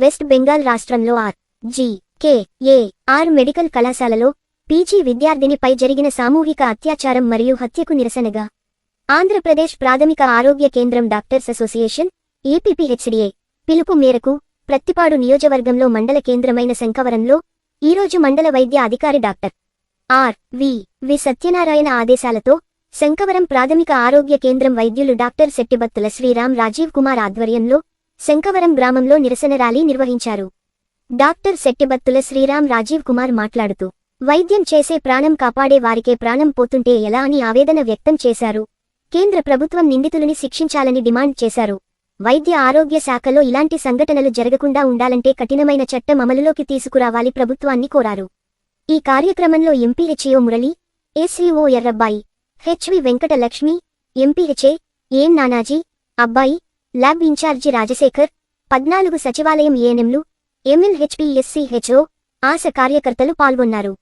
West Bengal రాష్ట్రంలో R. G. K. A. R. Medical కళాశాలలో PG విద్యార్థినిపై జరిగిన సామూహిక అత్యాచారం మరియు హత్యకు నిరసనగా ఆంధ్రప్రదేశ్ ప్రాథమిక ఆరోగ్య కేంద్రం డాక్టర్స్ అసోసియేషన్ ఏపీపీహెచ్డిఏ పిలుపు మేరకు ప్రత్తిపాడు నియోజకవర్గంలో మండల కేంద్రమైన శంకవరంలో ఈరోజు మండల వైద్య అధికారి doctor R. V. V. Satyanarayana ఆదేశాలతో శంకవరం ప్రాథమిక ఆరోగ్య కేంద్రం వైద్యులు డాక్టర్ శెట్టిబత్తుల శ్రీరామ్ రాజీవ్ కుమార్ ఆధ్వర్యంలో శంకవరం గ్రామంలో నిరసన ర్యాలీ నిర్వహించారు. డాక్టర్ శెట్టిబత్తుల శ్రీరామ్ రాజీవ్ కుమార్ మాట్లాడుతూ వైద్యం చేసే ప్రాణం కాపాడే వారికే ప్రాణం పోతుంటే ఎలా అని ఆవేదన వ్యక్తం చేశారు. కేంద్ర ప్రభుత్వం నిందితులని శిక్షించాలని డిమాండ్ చేశారు. వైద్య ఆరోగ్య శాఖలో ఇలాంటి సంఘటనలు జరగకుండా ఉండాలంటే కఠినమైన చట్టం అమలులోకి తీసుకురావాలి ప్రభుత్వాన్ని కోరారు. ఈ కార్యక్రమంలో MPHO Murali SEO Errabbayi HV Venkatalakshmi MPHA M Nanaji అబ్బాయి ల్యాబ్ ఇన్ఛార్జి రాజశేఖర్ పద్నాలుగు సచివాలయం ఏఎన్ఎంలు ఎంఎల్ హెచ్పిఎస్సి హెచ్ఓ ఆశ కార్యకర్తలు పాల్గొన్నారు.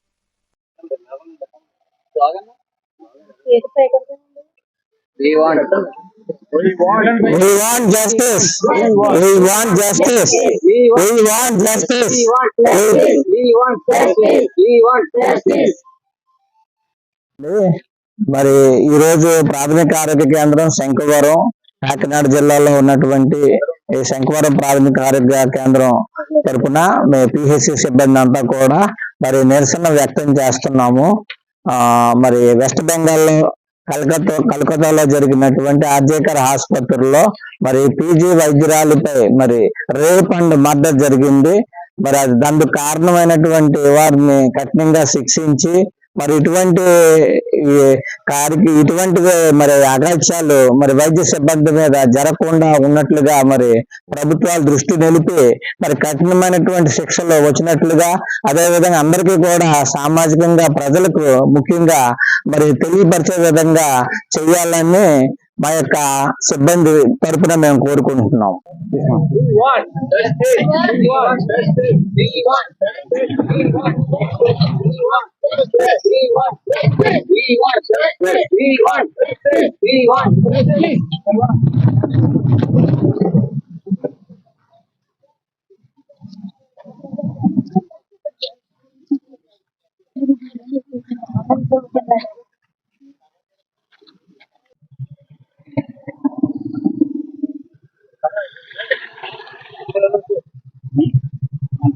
మరి ఈరోజు ప్రాథమిక ఆరోగ్య కేంద్రం శంఖవరం కాకినాడ జిల్లాలో ఉన్నటువంటి ఈ శంకవరం ప్రాథమిక ఆరోగ్య కేంద్రం తరపున మేము పిహెచ్సి సిబ్బంది అంతా కూడా మరి నిరసన వ్యక్తం చేస్తున్నాము. ఆ మరి వెస్ట్ బెంగాల్ కలకత్తా కలకత్తాలో జరిగినటువంటి ఆర్జేకర్ ఆసుపత్రిలో మరి పీజీ వైద్యురాలిపై మరి రేప్ అండ్ మర్డర్ జరిగింది. మరి అది దానికి కారణమైనటువంటి వారిని కఠినంగా శిక్షించి మరి ఇటువంటి కారికి ఇటువంటి మరి అగాత్యాలు మరి వైద్య సిబ్బంది మీద జరగకుండా ఉన్నట్లుగా మరి ప్రభుత్వాలు దృష్టి నిలిపి మరి కఠినమైనటువంటి శిక్షలు వచ్చినట్లుగా అదే విధంగా అందరికీ కూడా సామాజికంగా ప్రజలకు ముఖ్యంగా మరి తెలియపరిచే విధంగా చేయాలని మా యొక్క సిబ్బంది తరపున మేము కోరుకుంటున్నాం We want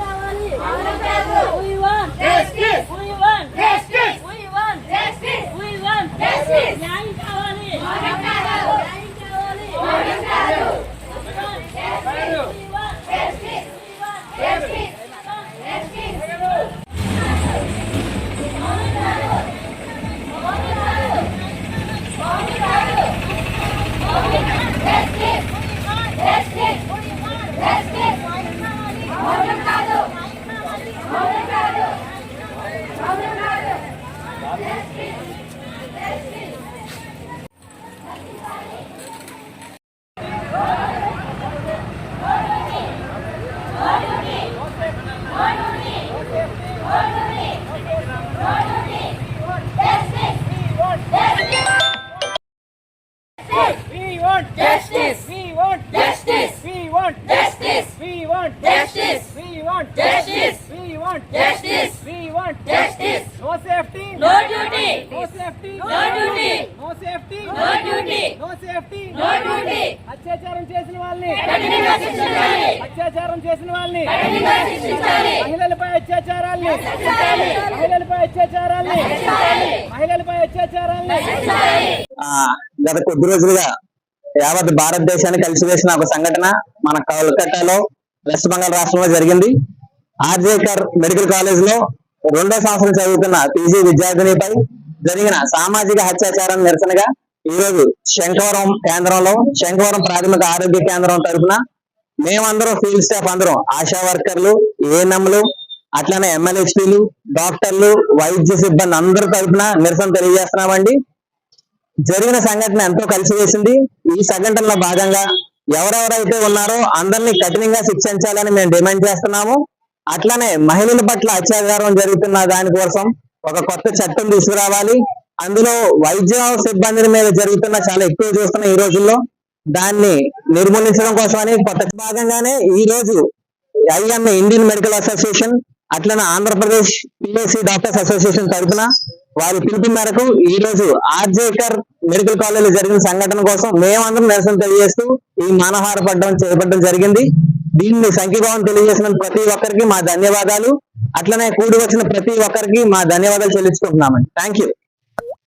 కావాలి Yes. No safety. No duty. అత్యాచారం చేసిన వాళ్ళని కఠినంగా శిక్షించాలి. అత్యాచారం చేసిన వాళ్ళని కఠినంగా శిక్షించాలి. మహిళలపై అత్యాచారాల్ని శిక్షించాలి. మహిళలపై అత్యాచారాల్ని శిక్షించాలి. మహిళలపై అత్యాచారాల్ని శిక్షించాలి. ఆ గత కొద్ది రోజులుగా యావత్ భారతదేశాన్ని కలిసివేసిన ఒక సంఘటన మన కోల్కతాలో వెస్ట్ బెంగాల్ రాష్ట్రంలో జరిగింది ఆర్జేకర్ మెడికల్ కాలేజ్లో రెండో సంవత్సరం చదువుతున్న పీజీ విద్యార్థినిపై జరిగిన సామాజిక అత్యాచారం నిరసనగా ఈ రోజు శంకవరం కేంద్రంలో శంకవరం ప్రాథమిక ఆరోగ్య కేంద్రం తరపున మేమందరం ఫీల్డ్ స్టాఫ్ అందరం ఆశా వర్కర్లు ఏఎన్ఎంలు అట్లానే ఎమ్మెల్యేలు డాక్టర్లు వైద్య సిబ్బంది అందరి తరపున నిరసన తెలియజేస్తున్నామండి. జరిగిన సంఘటన ఎంతో కలిసి వేసింది. ఈ సంఘటనలో భాగంగా ఎవరెవరైతే ఉన్నారో అందరినీ కఠినంగా శిక్షించాలని మేము డిమాండ్ చేస్తున్నాము. అట్లానే మహిళల పట్ల అత్యాచారం జరుగుతున్న దానికోసం ఒక కొత్త చట్టం తీసుకురావాలి. అందులో వైద్య సిబ్బందిని మీద జరుగుతున్న చాలా ఎక్కువ చూస్తున్న ఈ రోజుల్లో దాన్ని నిర్మూలించడం కోసమని కొత్త భాగంగానే ఈ రోజు ఐఎంఏ ఇండియన్ మెడికల్ అసోసియేషన్ అట్లనే ఆంధ్రప్రదేశ్ పిఎస్సి డాక్టర్స్ అసోసియేషన్ తరఫున వారి పిలుపు మేరకు ఈ రోజు ఆర్జేకర్ మెడికల్ కాలేజ్ జరిగిన సంఘటన కోసం మేమందరం నిరసన తెలియజేస్తూ ఈ మానహార పడ్డం చేపట్టడం జరిగింది. దీన్ని సంఖ్యభావం తెలియజేసిన ప్రతి ఒక్కరికి మా ధన్యవాదాలు. అట్లనే కూడి వచ్చిన ప్రతి ఒక్కరికి మా ధన్యవాదాలు చెల్లించుకుంటున్నామండి. Thank you